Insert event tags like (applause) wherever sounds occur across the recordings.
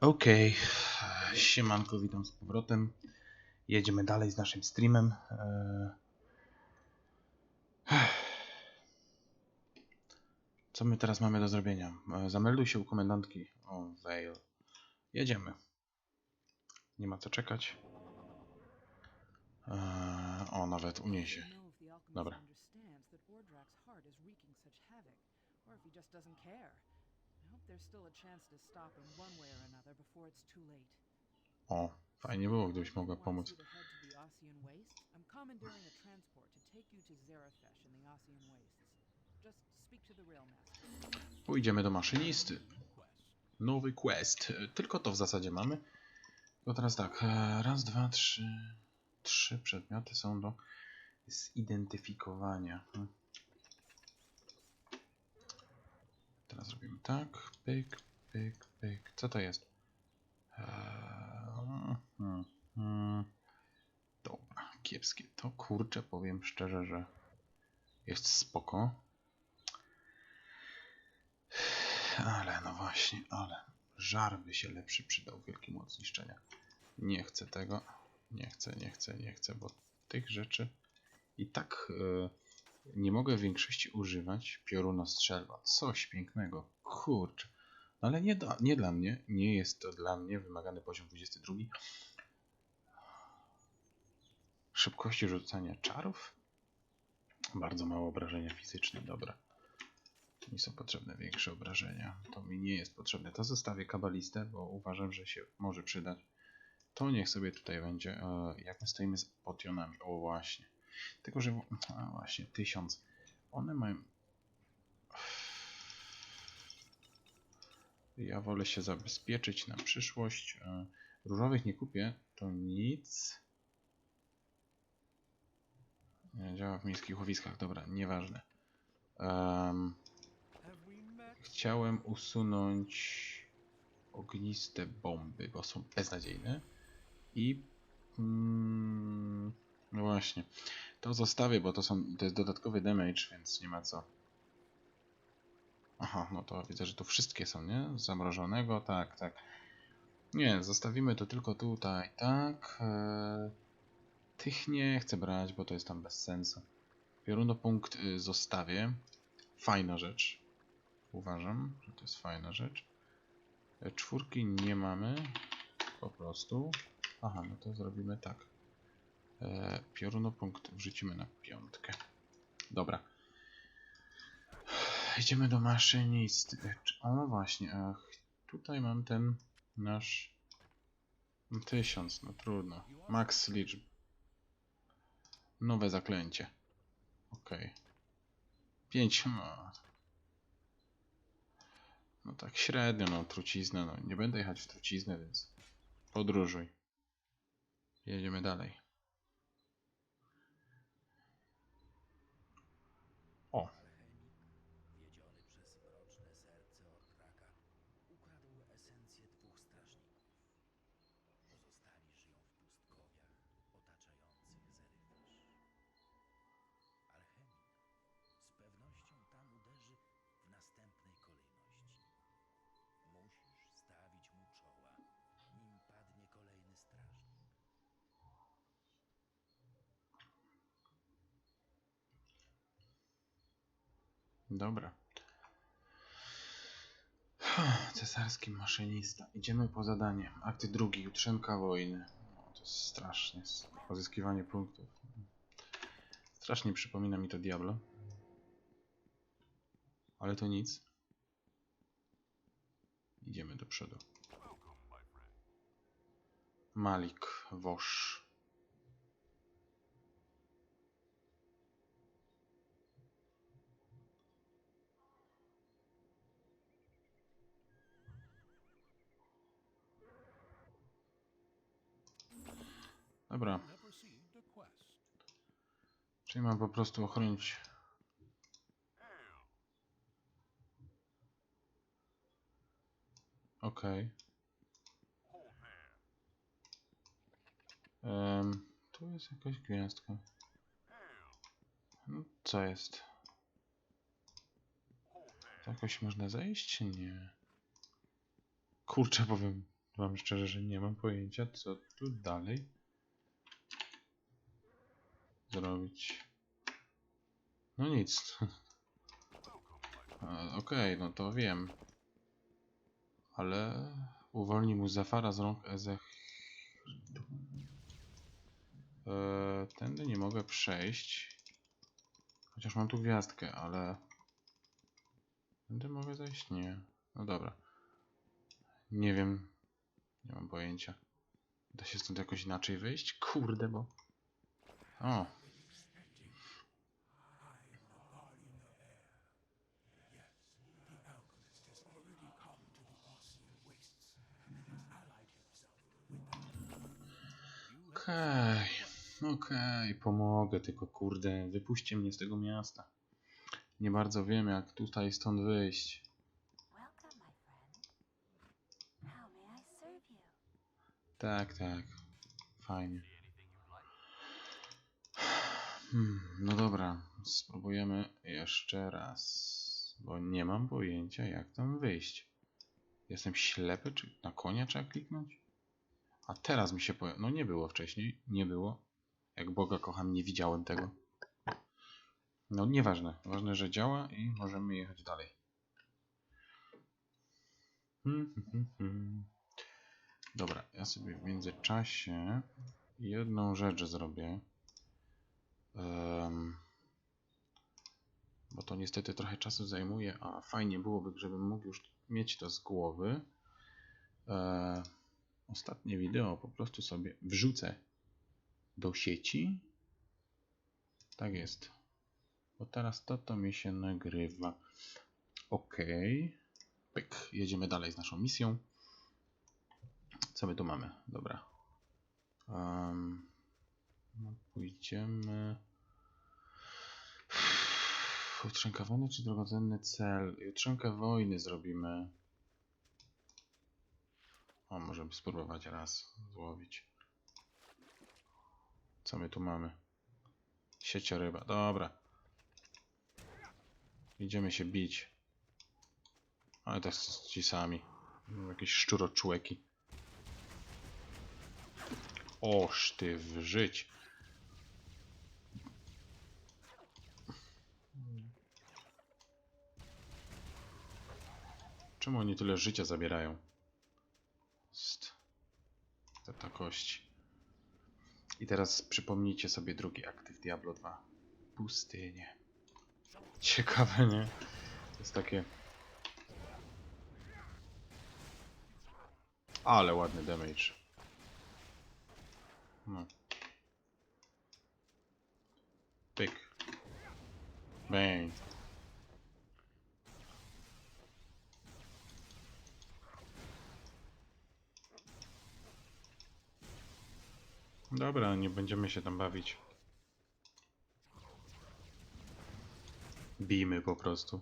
Okej, siemanko, witam z powrotem. Jedziemy dalej z naszym streamem. Eee, Co my teraz mamy do zrobienia? E, Zamelduj się u komendantki. O, Vale. Jedziemy. Nie ma co czekać. Eee, O, nawet uniesie. Dobra. O, fajnie było, gdybyś mogła pomóc. Pójdziemy do maszynisty. Nowy quest. E, Tylko to w zasadzie mamy. To teraz tak. e, Raz, dwa, trzy. Trzy przedmioty są do zidentyfikowania. Hmm. Teraz robimy tak. Pyk, pyk, pyk. Co to jest? Eee, hmm, hmm. Dobra, kiepskie. To kurczę, powiem szczerze, że jest spoko. Ale no właśnie, ale żar by się lepszy przydał wielki moc zniszczenia. Nie chcę tego. Nie chcę, nie chcę, nie chcę, bo tych rzeczy i tak e, nie mogę w większości używać pioruna strzelba. Coś pięknego. Kurczę. No ale nie, da, nie dla mnie. Nie jest to dla mnie wymagany poziom 22. Szybkości rzucania czarów. Bardzo mało obrażenia fizyczne, dobra. Mi są potrzebne większe obrażenia. To mi nie jest potrzebne. To zostawię kabalistę, bo uważam, że się może przydać. To niech sobie tutaj będzie. E, jak my stoimy z potionami? O właśnie. Tylko, że... A właśnie, tysiąc. One mają... Ja wolę się zabezpieczyć na przyszłość. E, Różowych nie kupię. To nic. Nie działa w miejskich łowiskach. Dobra, nieważne. Em, Chciałem usunąć ogniste bomby, bo są beznadziejne. I mm, no właśnie, to zostawię, bo to są to jest dodatkowy damage, więc nie ma co. Aha, no to widzę, że tu wszystkie są, nie? Zamrożonego, tak, tak. Nie, zostawimy to tylko tutaj, tak. Eee, tych nie chcę brać, bo to jest tam bez sensu. Piorunopunkt y, zostawię. Fajna rzecz. Uważam, że to jest fajna rzecz. E, Czwórki nie mamy. Po prostu. Aha, no to zrobimy tak. E, piorunopunkt wrzucimy na piątkę. Dobra. Idziemy do maszynisty. O, właśnie. Ach, tutaj mam ten nasz... Tysiąc, no trudno. Max liczb. Nowe zaklęcie. Okej. Pięć. No. no tak średnio, no truciznę. No. Nie będę jechać w truciznę, więc podróżuj. Jedziemy dalej. Dobra. (sighs) Cesarski maszynista. Idziemy po zadanie. Akty drugi, jutrzenka wojny. No, to jest strasznie. Pozyskiwanie punktów. Strasznie przypomina mi to Diablo. Ale to nic. Idziemy do przodu. Malik Wosz. Dobra, czyli mam po prostu ochronić. Okej. Em, tu jest jakaś gwiazdka. No, co jest? To jakoś można zejść? Nie. Kurczę, powiem. Wam szczerze, że nie mam pojęcia, co tu dalej zrobić. No nic. (laughs) Okej, no to wiem. Ale uwolni mu Zafara z rąk Ezech. E, tędy nie mogę przejść. Chociaż mam tu gwiazdkę, ale... Tędy mogę zejść? Nie. No dobra. Nie wiem. Nie mam pojęcia. Da się stąd jakoś inaczej wyjść? Kurde, bo... O. Okej, okej, pomogę, tylko kurde, wypuśćcie mnie z tego miasta. Nie bardzo wiem, jak tutaj stąd wyjść. Tak, tak, fajnie. Hmm, no dobra, spróbujemy jeszcze raz, bo nie mam pojęcia, jak tam wyjść. Jestem ślepy, czy na konia trzeba kliknąć? A teraz mi się pojawiło. No nie było wcześniej, nie było. Jak Boga kocham, nie widziałem tego. No nieważne, ważne, że działa i możemy jechać dalej. Hmm, hmm, hmm. Dobra, ja sobie w międzyczasie jedną rzecz zrobię. Em, bo to niestety trochę czasu zajmuje, a fajnie byłoby, żebym mógł już mieć to z głowy. E, ostatnie wideo po prostu sobie wrzucę do sieci. Tak jest. Bo teraz to, to mi się nagrywa. Ok. Pyk. Jedziemy dalej z naszą misją. Co my tu mamy? Dobra. Um, no pójdziemy. Utrzynkowany czy drogocenny cel? Jutrzenkę wojny zrobimy. O, możemy spróbować raz złowić. Co my tu mamy? Siecioryba. Dobra. Idziemy się bić. Ale są ci sami. Jakieś szczuroczłeki. Oż ty w żyć. Czemu oni tyle życia zabierają? Jest. Te takości. I teraz przypomnijcie sobie drugi aktyw Diablo 2. Pustynie. Ciekawe, nie? To jest takie... Ale ładny damage. No. Pyk. Bang. Dobra, nie będziemy się tam bawić. Bijmy po prostu.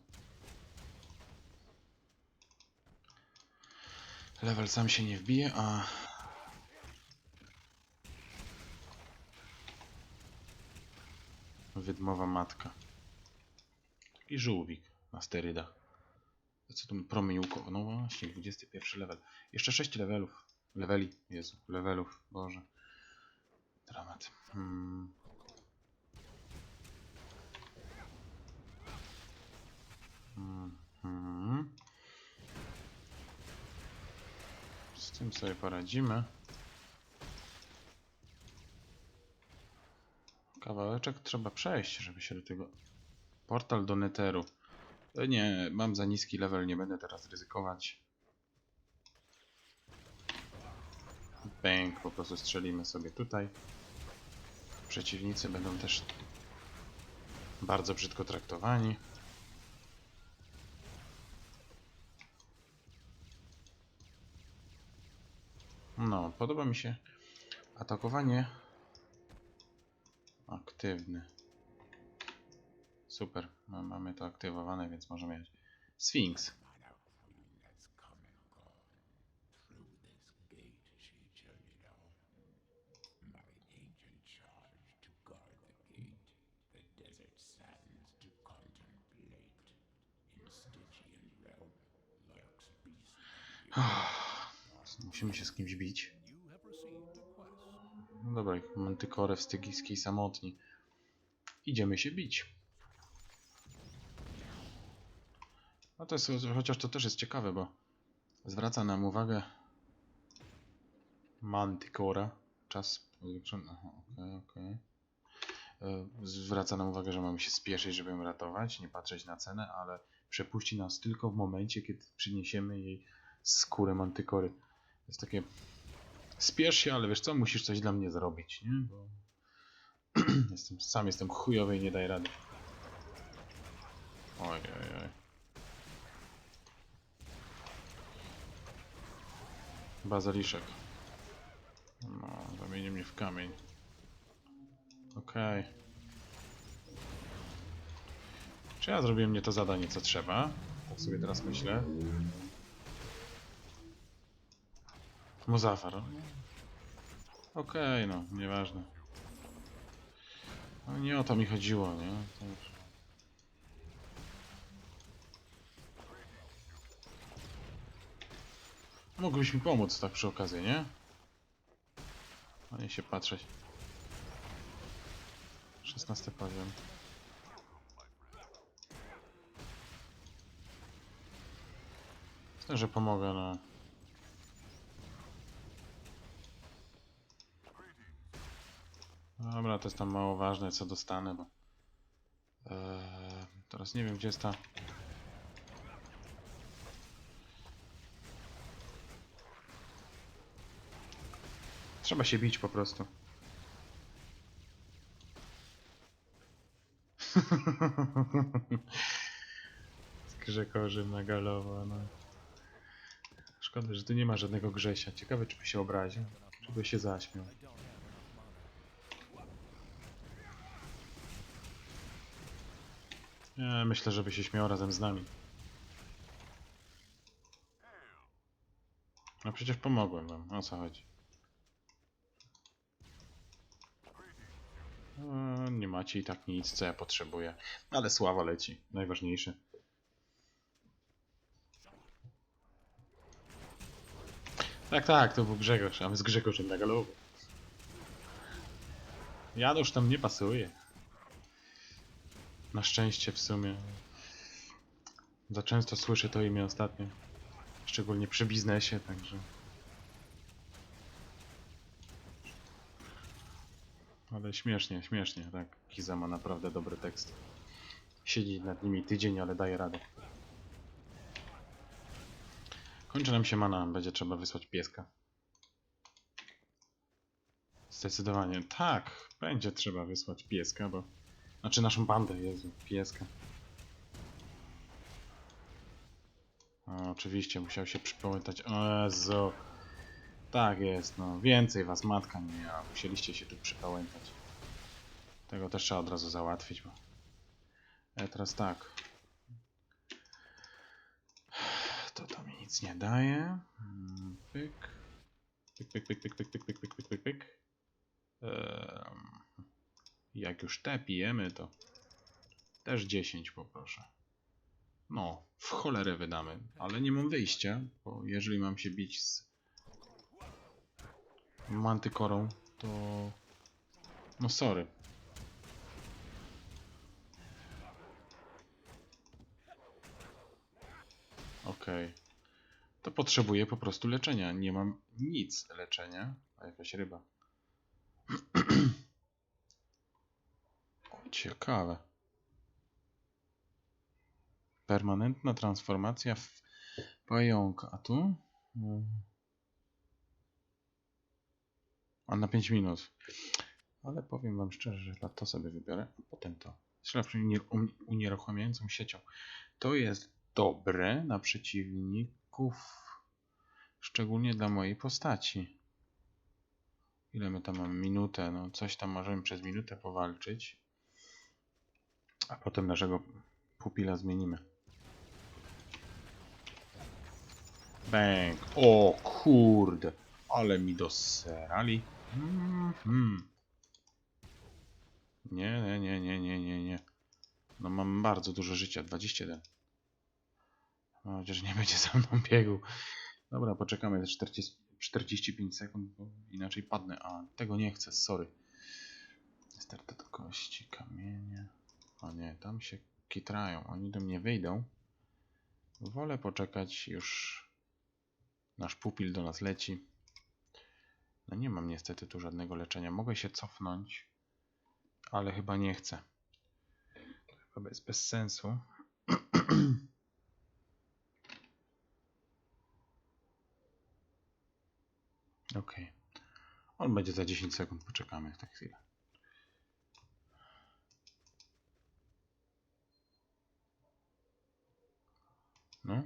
Level sam się nie wbije, a... Wydmowa matka. I żółwik na sterydach. Co tu promieniłko? No właśnie, 21 level. Jeszcze 6 levelów. Leveli, Jezu, levelów, Boże. Dramat. Hmm. Mhm. Z tym sobie poradzimy. Kawałeczek trzeba przejść, żeby się do tego... Portal do Netheru. E, Nie, mam za niski level, nie będę teraz ryzykować. Bęk, po prostu strzelimy sobie tutaj. Przeciwnicy będą też bardzo brzydko traktowani. No, podoba mi się atakowanie aktywne. Super, no, mamy to aktywowane, więc możemy jechać. Sphinx. Musimy się z kimś bić. No dobra, mantykorę w stygiskiej samotni. Idziemy się bić. No to jest, chociaż to też jest ciekawe, bo zwraca nam uwagę Manticora. Czas powiększony. Aha, okej, okej. E, Zwraca nam uwagę, że mamy się spieszyć, żeby ją ratować, nie patrzeć na cenę, ale przepuści nas tylko w momencie, kiedy przyniesiemy jej skórę Mantykory. Jest takie spiesz się, ale wiesz co, musisz coś dla mnie zrobić, nie? Bo (clears throat) jestem, sam jestem chujowy i nie daj rady. Oj, oj, oj. Bazyliszek. No, zamieni mnie w kamień. Okej. Czy ja zrobiłem nie to zadanie, co trzeba? Tak sobie teraz myślę. Muzafar. Okej, no, nieważne. No nie o to mi chodziło, nie? To mi pomóc tak przy okazji, nie? A nie się patrzeć. 16 poziom. Myślę, że pomogę, no. Dobra, to jest tam mało ważne, co dostanę, bo... Eee, teraz nie wiem, gdzie jest ta... Trzeba się bić po prostu. (laughs) Grzekorzy megalowo, no. Szkoda, że tu nie ma żadnego Grzesia. Ciekawe, czy by się obraził, czy by się zaśmiał. Nie, myślę, żeby się śmiał razem z nami. No przecież pomogłem wam. O co chodzi? E, nie macie i tak nic, co ja potrzebuję. Ale sława leci. Najważniejsze. Tak, tak, to był Grzegorz, a my z Grzegorzem na galowo. Janusz tam nie pasuje. Na szczęście w sumie. Za często słyszę to imię ostatnio. Szczególnie przy biznesie, także. Ale śmiesznie, śmiesznie, tak. Kiza ma naprawdę dobre teksty. Siedzi nad nimi tydzień, ale daje radę. Kończy nam się mana, będzie trzeba wysłać pieska. Zdecydowanie. Tak, będzie trzeba wysłać pieska, bo... Znaczy naszą bandę, Jezu, pieska. O, oczywiście, musiał się przypamiętać. O Jezu. Tak jest, no. Więcej was matka nie miała. Musieliście się tu przypałętać. Tego też trzeba od razu załatwić, bo... E, teraz tak. To to mi nic nie daje. Mm, Pyk. Pyk, pyk, pyk, pyk, pyk, pyk, pyk, pyk, pyk, pyk, pyk. Jak już te pijemy, to też 10 poproszę. No, w cholerę wydamy, ale nie mam wyjścia, bo jeżeli mam się bić z mantykorą, to... No sorry. Okej. To potrzebuję po prostu leczenia. Nie mam nic leczenia. A jakaś ryba. (clears throat) Ciekawe. Permanentna transformacja w pająka. A tu? A na 5 minut. Ale powiem wam szczerze, że to sobie wybiorę, a potem to. Strzelam unie- unieruchamiającą siecią. To jest dobre na przeciwników, szczególnie dla mojej postaci. Ile my tam mamy? Minutę. No, coś tam możemy przez minutę powalczyć. A potem naszego pupila zmienimy. Bęk. O kurde. Ale mi doserali. Mhm. Nie, nie, nie, nie, nie, nie, nie. No mam bardzo dużo życia. 21. No, chociaż nie będzie za mną biegł. Dobra, poczekamy te 40, 45 sekund, bo inaczej padnę, a tego nie chcę, sorry. Sterta do kości, kamienie. O nie, tam się kitrają, oni do mnie wyjdą. Wolę poczekać już. Nasz pupil do nas leci. No nie mam niestety tu żadnego leczenia. Mogę się cofnąć, ale chyba nie chcę. To chyba jest bez sensu. (clears throat) Okej. On będzie za 10 sekund, poczekamy tak chwilę. No,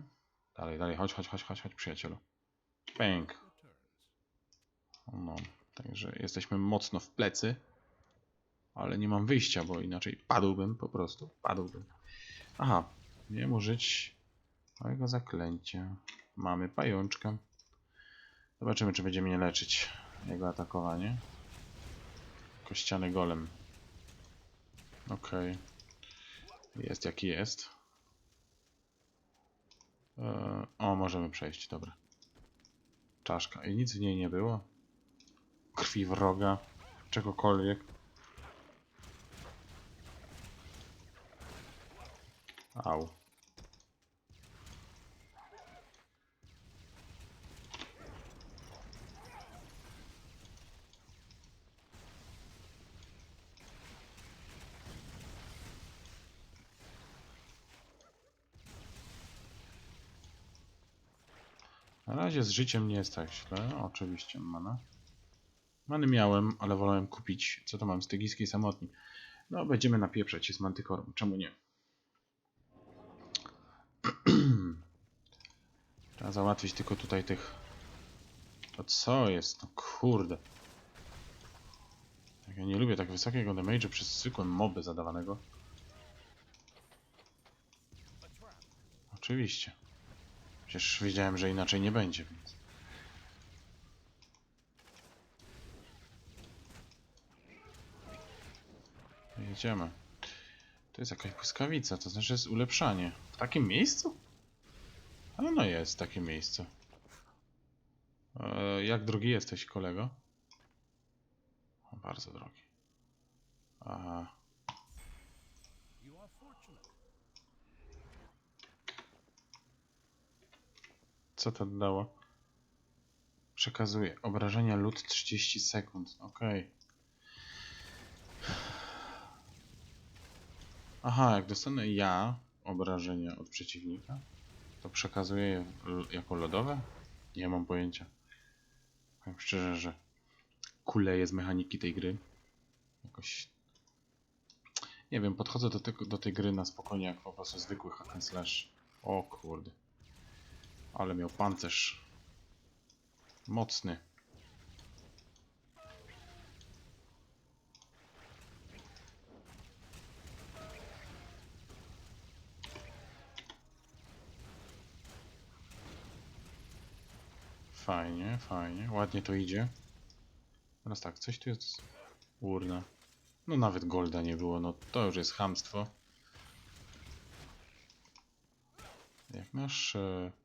dalej, dalej, chodź, chodź, chodź, chodź, chodź, przyjacielu. Pęk. No, także jesteśmy mocno w plecy, ale nie mam wyjścia, bo inaczej padłbym po prostu, padłbym. Aha, wiem użyć mojego zaklęcia. Mamy pajączka. Zobaczymy, czy będzie mnie leczyć jego atakowanie. Kościany golem. Okej. Jest jaki jest. Eee, o, możemy przejść, dobra. Czaszka. I nic w niej nie było. Krwi wroga. Czegokolwiek. Au. Na razie z życiem nie jest tak źle. Oczywiście mana. Many miałem, ale wolałem kupić. Co to mam? Stygijski samotnik. No, będziemy napieprzać się z mantykorem. Czemu nie? (clears throat) Trzeba załatwić tylko tutaj tych... To co jest? No kurde. Tak, Ja nie lubię tak wysokiego damage'u przez zwykłe moby zadawanego. Oczywiście. Przecież wiedziałem, że inaczej nie będzie. Jedziemy. To jest jakaś błyskawica, to znaczy jest ulepszanie. W takim miejscu? A no jest takie miejsce. E, jak drogi jesteś, kolego? O, bardzo drogi. Aha. Co to dało? Przekazuje. Obrażenia lód 30 sekund. Okej. Aha, jak dostanę ja obrażenia od przeciwnika, to przekazuję je jako lodowe? Nie mam pojęcia. Powiem szczerze, że kuleję z mechaniki tej gry. Jakoś... Nie wiem, podchodzę do, do tej gry na spokojnie jak po prostu zwykły hack and slash. O kurde. Ale miał pancerz. Mocny. Fajnie, fajnie. Ładnie to idzie. Teraz tak, coś tu jest... Urna. No nawet golda nie było, no to już jest chamstwo. Jak nasz... E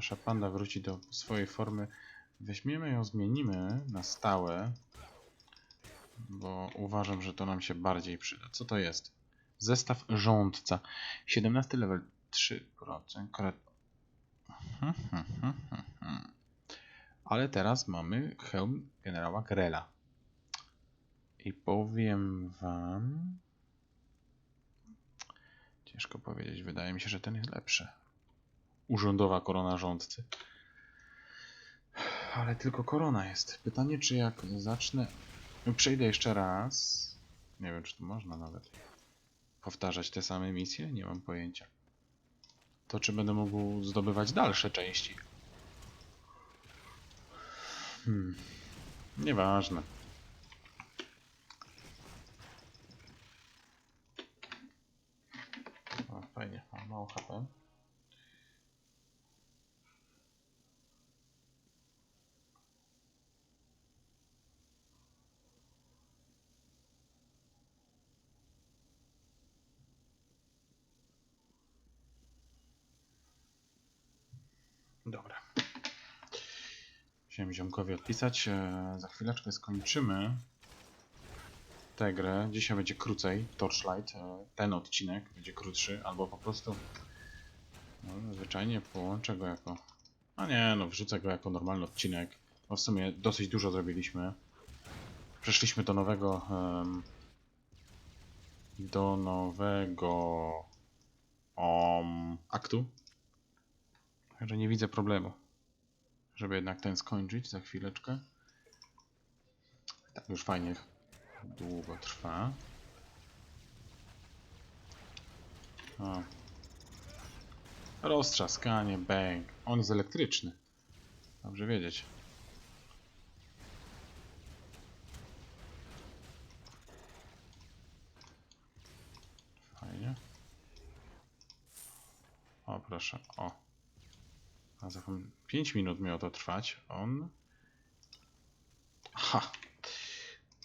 nasza panda wróci do swojej formy, weźmiemy ją, zmienimy na stałe, bo uważam, że to nam się bardziej przyda. Co to jest? Zestaw rządca. 17 level 3%. Kore... Ale teraz mamy hełm generała Grela. I powiem wam... Ciężko powiedzieć, wydaje mi się, że ten jest lepszy urzędowa korona rządcy. Ale tylko korona jest. Pytanie, czy jak zacznę. Przejdę jeszcze raz. Nie wiem, czy to można nawet. Powtarzać te same misje? Nie mam pojęcia. To czy będę mógł zdobywać dalsze części? Hmm. Nieważne. O, fajnie, mam mało HP. Dobra. Chciałem ziomkowi odpisać. E, za chwileczkę skończymy tę grę. Dzisiaj będzie krócej. Torchlight. E, ten odcinek będzie krótszy, albo po prostu. No, zwyczajnie połączę go jako. A nie, no wrzucę go jako normalny odcinek. Bo w sumie dosyć dużo zrobiliśmy. Przeszliśmy do nowego. em, do nowego. Um, aktu. Także nie widzę problemu żeby jednak ten skończyć za chwileczkę. Tak już fajnie długo trwa. O. Roztrzaskanie, bang. On jest elektryczny. Dobrze wiedzieć. Fajnie. O, proszę. O. A zapom... 5 minut miało to trwać. On. Aha.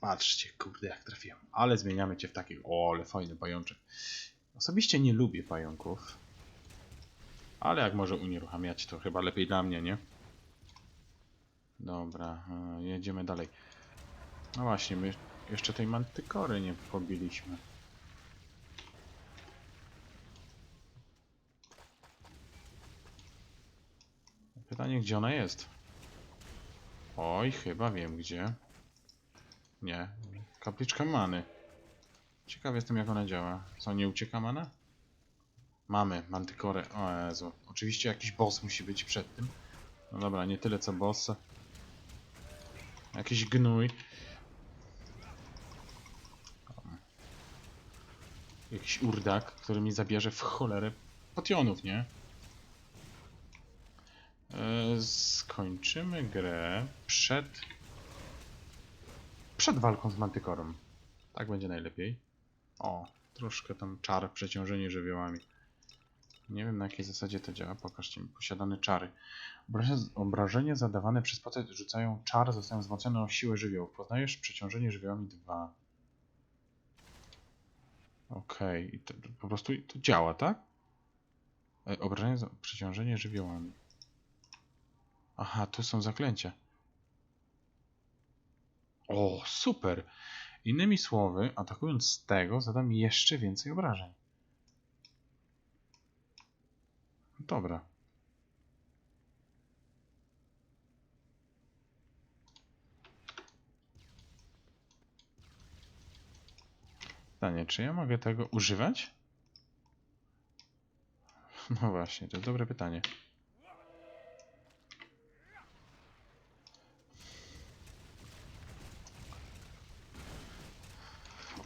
Patrzcie, kurde, jak trafiłem. Ale zmieniamy cię w takich. O, ale fajny pajączek. Osobiście nie lubię pająków. Ale jak może unieruchamiać, to chyba lepiej dla mnie, nie? Dobra, e, jedziemy dalej. No właśnie, my jeszcze tej mantykory nie pobiliśmy. Pytanie, gdzie ona jest? Oj, chyba wiem gdzie. Nie, kapliczka many. Ciekaw jestem jak ona działa. Co, nie ucieka mana? Mamy, mantykorę. O Jezu. Oczywiście jakiś boss musi być przed tym. No dobra, nie tyle co boss. Jakiś gnój. Jakiś urdak, który mi zabierze w cholerę potionów, nie? E, skończymy grę przed przed walką z Mantykorem. Tak będzie najlepiej. O, troszkę tam czar przeciążenie żywiołami. Nie wiem na jakiej zasadzie to działa. Pokażcie mi. Posiadane czary. Obrażenia, zadawane przez postać rzucają czar, zostają wzmocnione o siłę żywiołów. Poznajesz przeciążenie żywiołami 2. Okej, to, po prostu to działa, tak? E, Obrażenie, przeciążenie żywiołami. Aha, tu są zaklęcia. O, super! Innymi słowy, atakując z tego, zadam jeszcze więcej obrażeń. Dobra. Pytanie, czy ja mogę tego używać? (laughs) No właśnie, to jest dobre pytanie.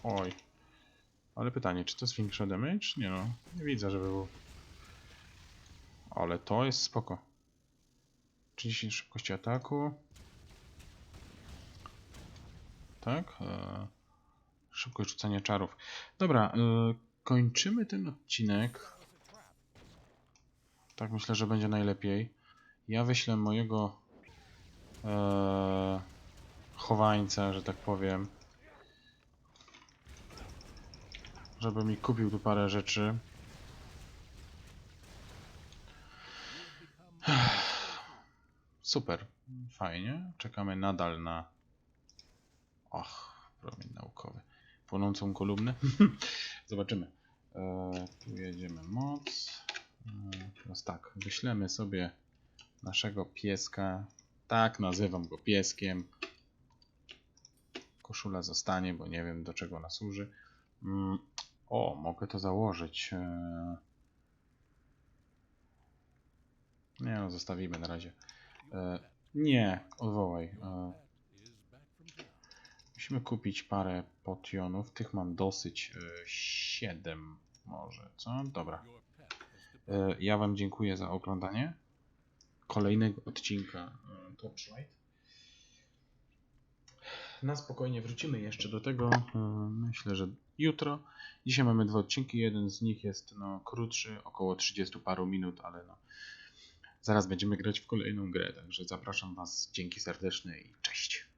Oj. Ale pytanie, czy to zwiększa damage? Nie no, nie widzę, żeby był. Ale to jest spoko. 30 szybkości ataku. Tak. E, szybkość rzucania czarów. Dobra, e, kończymy ten odcinek. Tak myślę, że będzie najlepiej. Ja wyślę mojego e, chowańca, że tak powiem. Żeby mi kupił tu parę rzeczy. (sighs) Super, fajnie. Czekamy nadal na. Och, promień naukowy. Płonącą kolumnę. (laughs) Zobaczymy. E, tu jedziemy moc. E, teraz tak, wyślemy sobie naszego pieska. Tak, nazywam go pieskiem. Koszula zostanie, bo nie wiem do czego ona służy. O, mogę to założyć. e. Nie no, zostawimy na razie. E, Nie, odwołaj. E, Musimy kupić parę potionów. Tych mam dosyć. 7 może, co? Dobra. Ja wam dziękuję za oglądanie kolejnego odcinka e, Torchlight. Na spokojnie wrócimy jeszcze do tego. Myślę, że jutro. Dzisiaj mamy dwa odcinki. Jeden z nich jest no, krótszy, około 30 paru minut, ale no, zaraz będziemy grać w kolejną grę. Także zapraszam Was. Dzięki serdeczne i cześć.